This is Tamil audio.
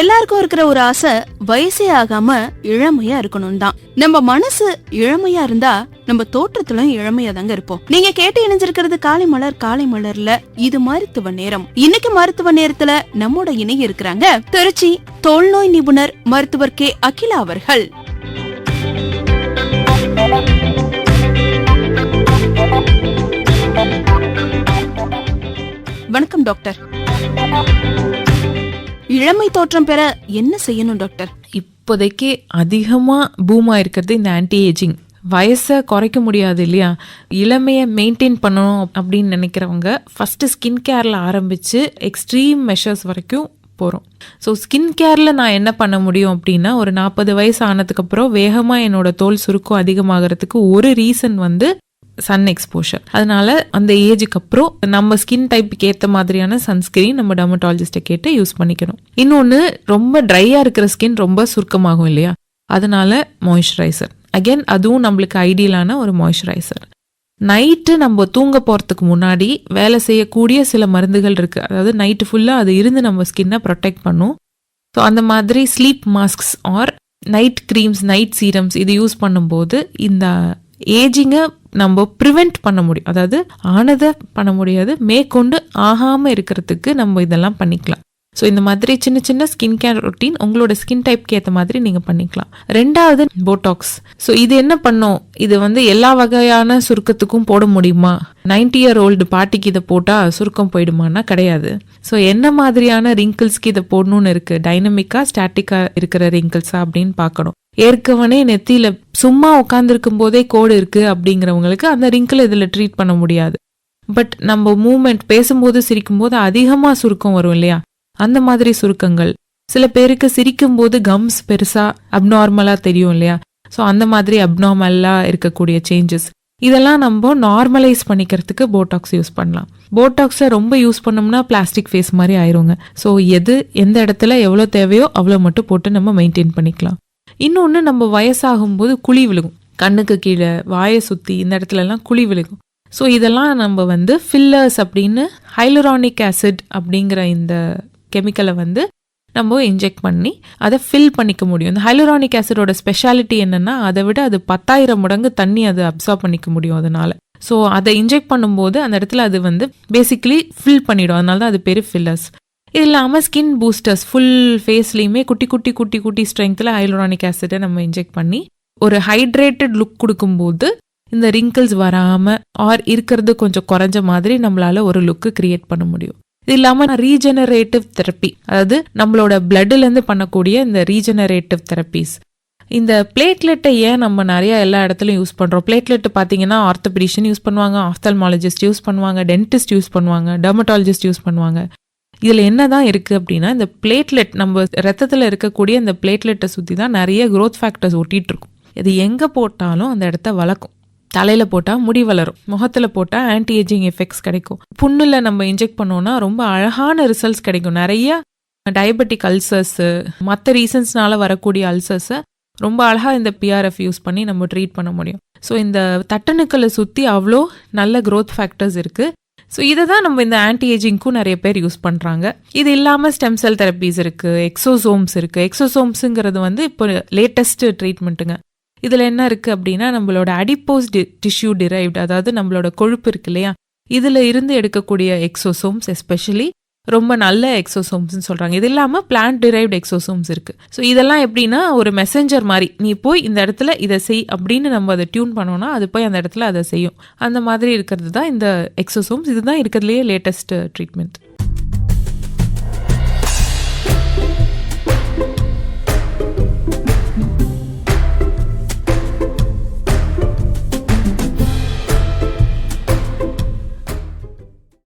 எல்லாருக்கும் இருக்கிற ஒரு ஆசை வயசே ஆகாம இளமையா இருக்கணும் தான். நம்ம மனசு இளமையா இருந்தா நம்ம தோற்றத்திலும் இளமையா தாங்க இருப்போம். நீங்க கேட்டு இணைஞ்சிருக்கிறது காலை மலர் காலை மலர்ல இது மருத்துவ நேரம். இன்னைக்கு மருத்துவ நேரத்துல நம்மோட இணைய இருக்கிறாங்க திருச்சி தோல்நோய் நிபுணர் மருத்துவர் கே. அகிலா அவர்கள். வணக்கம் டாக்டர். இளமை தோற்றம் பெற என்ன செய்யணும் டாக்டர்? இப்போதைக்கு அதிகமாக பூமா இருக்கிறது இந்த ஆன்டி ஏஜிங் வயசை குறைக்க முடியாது இல்லையா? இளமையை மெயின்டைன் பண்ணணும் அப்படின்னு நினைக்கிறவங்க ஃபஸ்ட்டு ஸ்கின் கேரில் ஆரம்பித்து எக்ஸ்ட்ரீம் மெஷர்ஸ் வரைக்கும் போகிறோம் ஸோ ஸ்கின் கேரில் நான் என்ன பண்ண முடியும் அப்படின்னா ஒரு நாற்பது வயசு ஆனதுக்கப்புறம் வேகமாக என்னோட தோல் சுருக்கம் அதிகமாகிறதுக்கு ஒரு ரீசன் வந்து சன் எக்ஸ்போஷர் அதனால அந்த ஏஜுக்கு அப்புறம் நம்ம ஸ்கின் டைப்புக்கு ஏற்ற மாதிரியான சன்ஸ்கிரீன் நம்ம டெர்மட்டாலஜிஸ்ட்டை கேட்டு யூஸ் பண்ணிக்கணும். இன்னொன்று ரொம்ப ட்ரையாக இருக்கிற ஸ்கின் ரொம்ப சுருக்கமாகும் இல்லையா? அதனால மாய்ஸ்சரைசர் அகெயின் அதுவும் நம்மளுக்கு ஐடியலான ஒரு மாய்ஸ்சரைசர் நைட்டு நம்ம தூங்க போகிறதுக்கு முன்னாடி வேலை செய்யக்கூடிய சில மருந்துகள் இருக்குது அதாவது நைட்டு ஃபுல்லாக அது இருந்து நம்ம ஸ்கின்னை ப்ரொடெக்ட் பண்ணும். ஸோ அந்த மாதிரி sleep masks or night creams night serums இது யூஸ் பண்ணும்போது இந்த ஏஜிங்கை நம்ம ப்ரிவெண்ட் பண்ண முடியும். அதாவது ஆனதை பண்ண முடியாது. மேற்கொண்டு ஆகாமல் இருக்கிறதுக்கு நம்ம இதெல்லாம் பண்ணிக்கலாம். ஸோ இந்த மாதிரி சின்ன சின்ன ஸ்கின் கேர் ரொட்டீன் உங்களோட ஸ்கின் டைப்க்கு ஏற்ற மாதிரி நீங்கள் பண்ணிக்கலாம். ரெண்டாவது போட்டாக்ஸ் ஸோ இது என்ன பண்ணும்? இது வந்து எல்லா வகையான சுருக்கத்துக்கும் போட முடியுமா? நைன்டி இயர் ஓல்டு பாட்டிக்கு இதை போட்டால் சுருக்கம் போயிடுமான்னா கிடையாது. ஸோ என்ன மாதிரியான ரிங்கிள்ஸ்க்கு இதை போடணும்னு இருக்கு? டைனமிக்காக ஸ்டாட்டிக்காக இருக்கிற ரிங்கிள்ஸா அப்படின்னு பார்க்கணும். ஏற்கனவே நெத்தியில சும்மா உட்காந்துருக்கும் போதே கோடு இருக்கு அப்படிங்கிறவங்களுக்கு அந்த ரிங்கிள் இதில் ட்ரீட் பண்ண முடியாது. பட் நம்ம மூமெண்ட் பேசும்போது சிரிக்கும்போது அதிகமாக சுருக்கம் வரும் இல்லையா? அந்த மாதிரி சுருக்கங்கள். சில பேருக்கு சிரிக்கும் போது கம்ஸ் பெருசா அப்நார்மலா தெரியும் இல்லையா? ஸோ அந்த மாதிரி அப்நார்மலா இருக்கக்கூடிய சேஞ்சஸ் இதெல்லாம் நம்ம நார்மலைஸ் பண்ணிக்கிறதுக்கு போட்டாக்ஸ் யூஸ் பண்ணலாம். போட்டாக்ஸை ரொம்ப யூஸ் பண்ணோம்னா பிளாஸ்டிக் ஃபேஸ் மாதிரி ஆயிருங்க. ஸோ எது எந்த இடத்துல எவ்வளோ தேவையோ அவ்வளோ மட்டும் போட்டு நம்ம மெயின்டைன் பண்ணிக்கலாம். இன்னொன்று நம்ம வயசாகும்போது குழி விழுகும். கண்ணுக்கு கீழே வாயை சுற்றி இந்த இடத்துலலாம் குழி விழுகும். ஸோ இதெல்லாம் நம்ம வந்து ஃபில்லர்ஸ் அப்படின்னு ஹைலரானிக் ஆசிட் அப்படிங்கிற இந்த கெமிக்கலை வந்து நம்ம இன்ஜெக்ட் பண்ணி அதை ஃபில் பண்ணிக்க முடியும். இந்த ஹைலரானிக் ஆசிடோட ஸ்பெஷாலிட்டி என்னென்னா அதை விட அது பத்தாயிரம் மடங்கு தண்ணி அதை அப்சார்ப் பண்ணிக்க முடியும் அதனால. ஸோ அதை இன்ஜெக்ட் பண்ணும்போது அந்த இடத்துல அது வந்து பேசிக்கலி ஃபில் பண்ணிடும். அதனால தான் அது பேர் ஃபில்லர்ஸ் இது இல்லாமல் ஸ்கின் பூஸ்டர்ஸ் ஃபுல் ஃபேஸ்லேயுமே குட்டி குட்டி குட்டி குட்டி ஸ்ட்ரென்த்தில் ஹைலோரானிக் ஆசிடை நம்ம இன்ஜெக்ட் பண்ணி ஒரு ஹைட்ரேட்டட் லுக் கொடுக்கும்போது இந்த ரிங்கிள்ஸ் வராமல் ஆர் இருக்கிறது கொஞ்சம் குறைஞ்ச மாதிரி நம்மளால ஒரு லுக்கு கிரியேட் பண்ண முடியும். இது இல்லாமல் ரீஜெனரேட்டிவ் தெரப்பி அதாவது நம்மளோட பிளட்லேருந்து பண்ணக்கூடிய இந்த ரீஜெனரேட்டிவ் தெரப்பிஸ் இந்த பிளேட்லெட்டை ஏன் நம்ம நிறைய எல்லா இடத்துலையும் யூஸ் பண்ணுறோம் பிளேட்லெட் பார்த்தீங்கன்னா ஆர்த்தோபெடிஷன் யூஸ் பண்ணுவாங்க ஆஃப்தல்மாலஜிஸ்ட் யூஸ் பண்ணுவாங்க டென்டிஸ்ட் யூஸ் பண்ணுவாங்க டெர்மட்டாலஜிஸ்ட் யூஸ் பண்ணுவாங்க. இதில் என்ன தான் இருக்குது அப்படின்னா இந்த பிளேட்லெட் நம்ம ரத்தத்தில் இருக்கக்கூடிய இந்த பிளேட்லெட்டை சுற்றி தான் நிறைய குரோத் ஃபேக்டர்ஸ் ஒட்டிட்டு இருக்கும். இது எங்கே போட்டாலும் அந்த இடத்த வளர்க்கும். தலையில் போட்டால் முடி வளரும். முகத்தில் போட்டால் ஆன்டி ஏஜிங் எஃபெக்ட்ஸ் கிடைக்கும். புண்ணில் நம்ம இன்ஜெக்ட் பண்ணோம்னா ரொம்ப அழகான ரிசல்ட்ஸ் கிடைக்கும். நிறைய டயபெட்டிக் அல்சர்ஸு மற்ற ரீசன்ஸ்னால வரக்கூடிய அல்சர்ஸை ரொம்ப அழகாக இந்த பிஆர்எஃப் யூஸ் பண்ணி நம்ம ட்ரீட் பண்ண முடியும். ஸோ இந்த தட்டணுக்களை சுற்றி அவ்வளோ நல்ல க்ரோத் ஃபேக்டர்ஸ் இருக்குது ஸோ இதை தான் நம்ம இந்த ஆன்டி ஏஜிங்க்கும் நிறைய பேர் யூஸ் பண்ணுறாங்க இது இல்லாமல் ஸ்டெம் செல் தெரப்பீஸ் இருக்குது எக்ஸோசோம்ஸ் இருக்குது எக்ஸோசோம்ஸுங்கிறது வந்து இப்போ லேட்டஸ்ட் ட்ரீட்மெண்ட்டுங்க இதில் என்ன இருக்குது அப்படின்னா நம்மளோட அடிப்போஸ் டி டிஷ்யூ டிரைவ்ட் அதாவது நம்மளோட கொழுப்பு இருக்கு இல்லையா? இதில் இருந்து எடுக்கக்கூடிய எக்ஸோசோம்ஸ் எஸ்பெஷலி ரொம்ப நல்ல எக்ஸோசோம்ஸ்னு சொல்கிறாங்க இது இல்லாமல் பிளான்ட் டிரைவ்ட் எக்ஸோசோம்ஸ் இருக்குது ஸோ இதெல்லாம் எப்படின்னா ஒரு மெசஞ்சர் மாதிரி. நீ போய் இந்த இடத்துல இதை செய் அப்படின்னு நம்ம அதை டியூன் பண்ணோம்னா அது போய் அந்த இடத்துல அதை செய்யும். அந்த மாதிரி இருக்கிறது தான் இந்த எக்ஸோசோம்ஸ் இதுதான் இருக்கிறதுலையே லேட்டஸ்ட் ட்ரீட்மெண்ட்